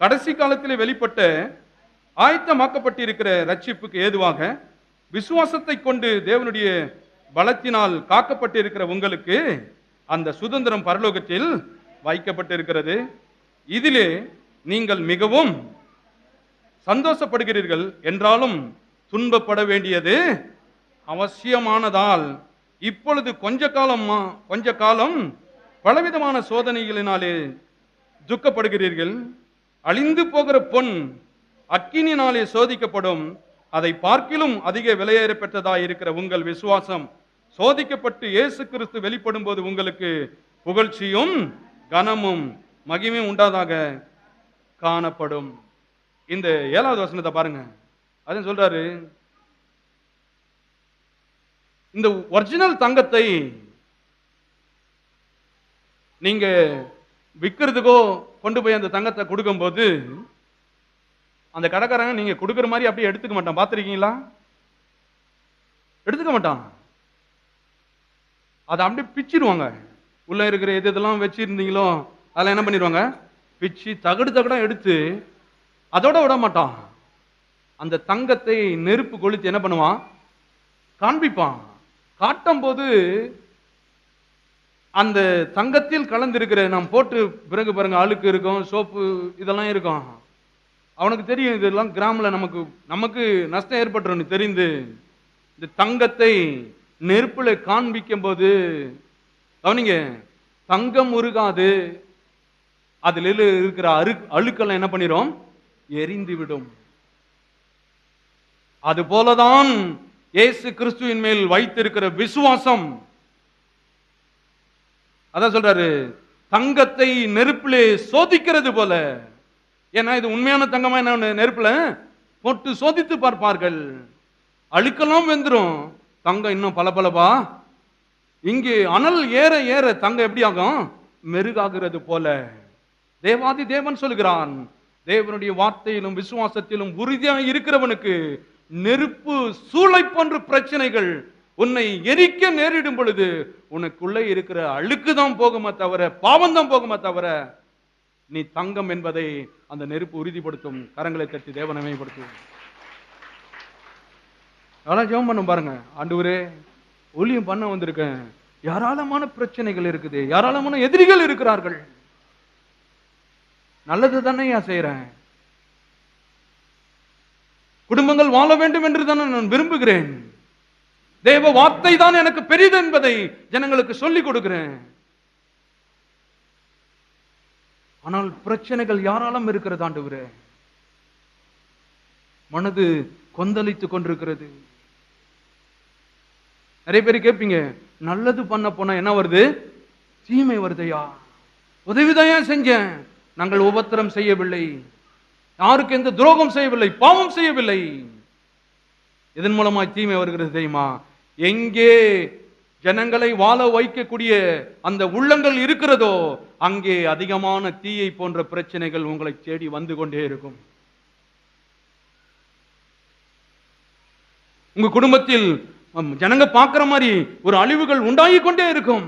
கடைசி காலத்தில் வெளிப்பட்ட ஆயத்தமாக்கப்பட்டிருக்கிற ரட்சிப்புக்கு ஏதுவாக விசுவாசத்தை கொண்டு தேவனுடைய பலத்தினால் காக்கப்பட்டிருக்கிற உங்களுக்கு அந்த சுதந்திரம் பரலோகத்தில் வைக்கப்பட்டிருக்கிறது. இதிலே நீங்கள் மிகவும் சந்தோஷப்படுகிறீர்கள். என்றாலும் துன்பப்பட வேண்டியது அவசியமானதால் இப்பொழுது கொஞ்ச காலம் கொஞ்ச காலம் பலவிதமான சோதனைகளினாலே துக்கப்படுகிறீர்கள். அழிந்து போகிற பொன் அக்கினினாலே சோதிக்கப்படும். அதை பார்க்கிலும் அதிக விலையேற பெற்றதாக இருக்கிற உங்கள் விசுவாசம் சோதிக்கப்பட்டு இயேசு கிறிஸ்து வெளிப்படும் போது உங்களுக்கு புகழ்ச்சியும் கனமும் மகிமையும் உண்டாதாக காணப்படும். இந்த ஏழாவது வசனத்தை பாருங்க. அது சொல்றாரு இந்த ஒரிஜினல் தங்கத்தை நீங்க விற்கிறதுக்கோ கொண்டு போய் அந்த தங்கத்தை கொடுக்கும்போது அந்த கடைக்காரங்க நீங்க கொடுக்குற மாதிரி அப்படியே எடுத்துக்க மாட்டான். பார்த்துருக்கீங்களா? எடுத்துக்க மாட்டான். அதை அப்படியே பிச்சிடுவாங்க. உள்ள இருக்கிற எது இதெல்லாம் வச்சிருந்தீங்களோ அதெல்லாம் என்ன பண்ணிடுவாங்க? பிச்சு தகடு தகடா எடுத்து அதோட விட மாட்டான். அந்த தங்கத்தை நெருப்பு கொளுத்து என்ன பண்ணுவான்? காண்பிப்பான். காட்டும் போது அந்த தங்கத்தில் கலந்திருக்கிற நாம் போட்டு பிறகு பாருங்க அழுக்கு இருக்கும் சோப்பு இதெல்லாம் இருக்கும். அவனுக்கு தெரியும் இதெல்லாம் கிராமில் நமக்கு நமக்கு நஷ்டம் ஏற்பட்டுரும் தெரிந்து இந்த தங்கத்தை நெருப்பில் காண்பிக்கும் போது கவனிங்க தங்கம் உருகாது. அதில் இருக்கிற அரு அழுக்கெல்லாம் என்ன பண்ணிடும் எரிந்து விடும். அது போலதான் இயேசு கிறிஸ்துவின் மேல் வைத்திருக்கிற விசுவாசம். அதான் சொல்றாரு தங்கத்தை நெருப்பிலே சோதிக்கிறது போல. ஏன்னா இது உண்மையான தங்கமா என்ன நெருப்புல? போட்டு சோதித்து பார்ப்பார்கள். அழுக்கெல்லாம் வெந்துடும் தங்கம் இன்னும் பளபளப்பா? இங்கே அனல் ஏற ஏற தங்கம் எப்படி ஆகும்? மெருகாகிறது போல. தேவாதி தேவன் சொல்கிறான் தேவனுடைய வார்த்தையிலும் விசுவாசத்திலும் உறுதியாக இருக்கிறவனுக்கு நெருப்பு சூளை போன்ற பிரச்சனைகள் உன்னை எரிக்க நேரிடும் பொழுது உனக்குள்ளே இருக்கிற அழுக்கு தான் போகுமா தவிர பாவம் தான் போகுமே தவிர நீ தங்கம் என்பதை அந்த நெருப்பு உறுதிப்படுத்தும் கரங்களை தட்டி தேவனை மேம்படுத்தும் அதெல்லாம் ஜெபம் பண்ண பாருங்க. ஆண்டவரே ஒளியும் பண்ண வந்திருக்கேன் ஏராளமான பிரச்சனைகள் இருக்குது. ஏராளமான எதிரிகள் இருக்கிறார்கள். நல்லது தானே நான் செய்யறேன் குடும்பங்கள் வாழ வேண்டும் என்று தானே நான் விரும்புகிறேன். தேவ வார்த்தை தான் எனக்கு பெரிது என்பதை ஜனங்களுக்கு சொல்லிக் கொடுக்கிறேன். ஆனால் பிரச்சனைகள் யாராலும் இருக்கிறது ஆண்டவரே. மனது கொந்தளித்துக் கொண்டிருக்கிறது. நிறைய பேர் கேட்பீங்க நல்லது பண்ண போனா என்ன வருது? தீமை வருதையா? உதவிதான் செஞ்சேன்? நாங்கள் உபத்திரம் செய்யவில்லை. யாருக்கு எந்த துரோகம் செய்யவில்லை? பாவம் செய்யவில்லை. இதன் மூலமாய் தீமை வருகிறது தெரியுமா? எங்கே ஜனங்களை வாழ வைக்கக்கூடிய அந்த உள்ளங்கள் இருக்கிறதோ அங்கே அதிகமான தீயை போன்ற பிரச்சனைகள் உங்களை தேடி வந்து கொண்டே இருக்கும். உங்க குடும்பத்தில் ஜனங்க பார்க்கிற மாதிரி ஒரு அழிவுகள் உண்டாகி கொண்டே இருக்கும்.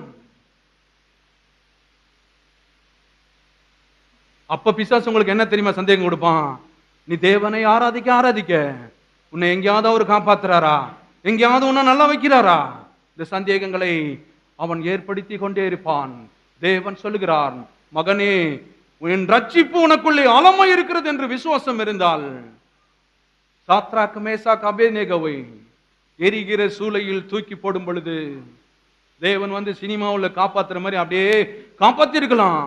அப்ப பிசாசு உங்களுக்கு என்ன தெரியுமா சந்தேகம் கொடுப்பான்? நீ தேவனை ஆராதிக்க ஆராதிக்க. உன்னை எங்கேயாவது அவர் காப்பாத்துறாரா? எங்கேயாவது ஒன்றா நல்லா வைக்கிறாரா? இந்த சந்தேகங்களை அவன் ஏற்படுத்தி கொண்டே இருப்பான். தேவன் சொல்லுகிறான் மகனே என் ரட்சிப்பு உனக்குள்ளே ஆழமா இருக்கிறது என்று விசுவாசம் இருந்தால் சாத்ராக்கு மேசாக் அபேநேகவை எரிகிற சூளையில் தூக்கி போடும் பொழுது தேவன் வந்து சினிமாவில் காப்பாத்துற மாதிரி அப்படியே காப்பாத்திருக்கலாம்.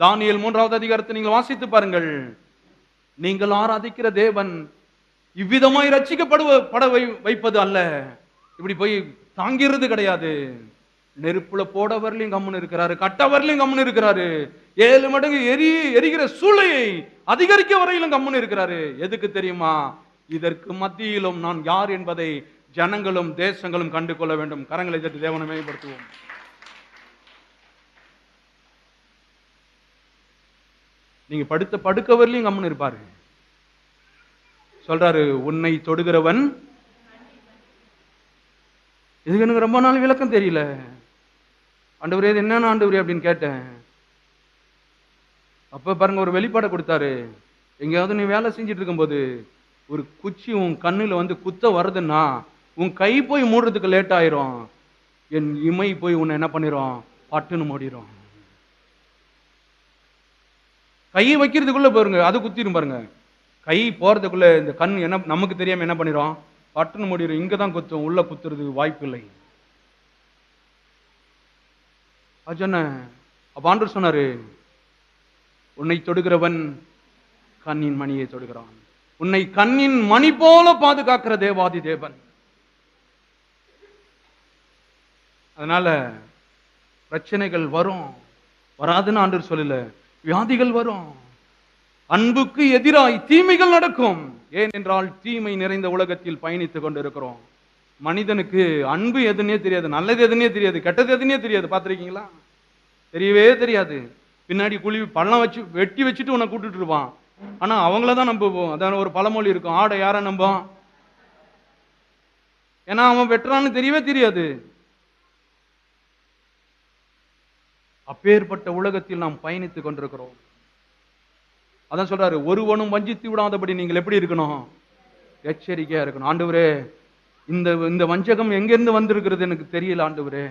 தானியல் மூன்றாவது அதிகாரத்தை நீங்கள் வாசித்து பாருங்கள். நீங்கள் ஆராதிக்கிற தேவன் இவ்விதமாய் ரட்சிக்கப்படுவ பட வை வைப்பது அல்ல. இப்படி போய் தாங்கிறது கிடையாது. நெருப்புல போட வரலையும் கம்முன்னு இருக்கிறாரு கட்ட வரலையும் கம்முன்னு இருக்கிறாரு. ஏழு மடங்கு எரி எரிகிற சூளையை அதிகரிக்க வரையிலும் கம்முன்னு இருக்கிறாரு. எதுக்கு தெரியுமா? இதற்கு மத்தியிலும் நான் யார் என்பதை ஜனங்களும் தேசங்களும் கண்டு கொள்ள வேண்டும். கரங்களை தட்டி தேவனை மேம்படுத்துவோம். நீங்க படுத்த படுக்க வரலையும் கம்முன்னு இருப்பாரு. சொல்றாரு உன்னை தொடுகிறவன் இதுக்கு எனக்கு ரொம்ப நாள் விளக்கம் தெரியல. ஆண்டவரே இது என்னன்னு ஆண்டவரே? அப்படின்னு கேட்டேன். அப்ப பாருங்க ஒரு வெளிப்பாடை கொடுத்தாரு. எங்கேயாவது நீ வேலை செஞ்சுட்டு இருக்கும்போது ஒரு குச்சி உன் கண்ணில் வந்து குத்த வருதுன்னா உன் கை போய் மூடுறதுக்கு லேட் ஆயிரும். என் இமை போய் உன்னை என்ன பண்ணிடும் பட்டுன்னு மூடிரும். கையை வைக்கிறதுக்குள்ள பாருங்க அது குத்திரும் பாருங்க. கை போறதுக்குள்ள இந்த கண் என்ன நமக்கு தெரியாம என்ன பண்ணிடும் பட்டுன்னு முடிடும் இங்கே தான் குத்தும். உள்ள குத்துறது வாய்ப்பு இல்லை. அது சொன்னேன் அப்ப சொன்னாரு உன்னை தொடுகிறவன் கண்ணின் மணியை தொடுகிறான். உன்னை கண்ணின் மணி போல பாதுகாக்கிற தேவாதி தேவன். அதனால பிரச்சனைகள் வரும். வராதுன்னு ஆண்டவர் சொல்லல. வியாதிகள் வரும். அன்புக்கு எதிராய் தீமைகள் நடக்கும். ஏனென்றால் தீமை நிறைந்த உலகத்தில் பயணித்துக் கொண்டிருக்கிறோம். மனிதனுக்கு அன்பு எதுன்னே தெரியாது நல்லது எதுன்னே தெரியாது கெட்டது எதுன்னே தெரியாது. பார்த்துருக்கீங்களா? தெரியவே தெரியாது. பின்னாடி குழி பள்ளம் வச்சு வெட்டி வச்சுட்டு உன்னை கூட்டிட்டு இருப்பான். ஆனா அவங்கள தான் நம்புவோம். அதான் ஒரு பழமொழி இருக்கும் ஆடை யாரை நம்பும் ஏன்னா அவன் வெட்டுறான்னு தெரியவே தெரியாது. அப்பேற்பட்ட உலகத்தில் நாம் பயணித்துக் கொண்டிருக்கிறோம். அதான் சொல்றாரு ஒருவனும் வஞ்சித்து விடாதபடி நீங்கள் எப்படி இருக்கணும்? எச்சரிக்கையா இருக்கணும். ஆண்டவரே இந்த இந்த வஞ்சகம் எங்கிருந்து வந்திருக்கிறது எனக்கு தெரியல ஆண்டவரே.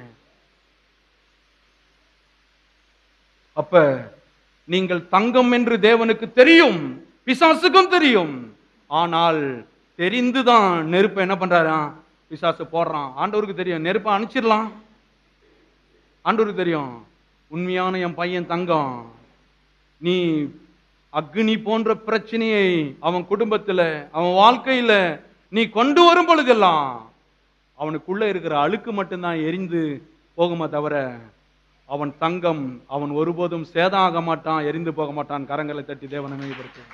அப்ப நீங்கள் தங்கம் என்று தேவனுக்கு தெரியும் பிசாசுக்கும் தெரியும். ஆனால் தெரிந்துதான் நெருப்பை என்ன பண்றாராம்? பிசாசு போடுறான். ஆண்டவருக்கு தெரியும். நெருப்பை அனுப்பிச்சிடலாம். ஆண்டவருக்கு தெரியும். உண்மையான என் பையன் தங்கம். நீ அக்னி போன்ற பிரச்சனையை அவன் குடும்பத்துல அவன் வாழ்க்கையில நீ கொண்டு வரும் பொழுதெல்லாம் அவனுக்குள்ள இருக்கிற அழுக்கு மட்டும்தான் எரிந்து போகுமே தவிர அவன் தங்கம் அவன் ஒருபோதும் சேதம் ஆக மாட்டான் எரிந்து போக மாட்டான் கரங்களை தட்டி தேவனை மேம்படுத்தும்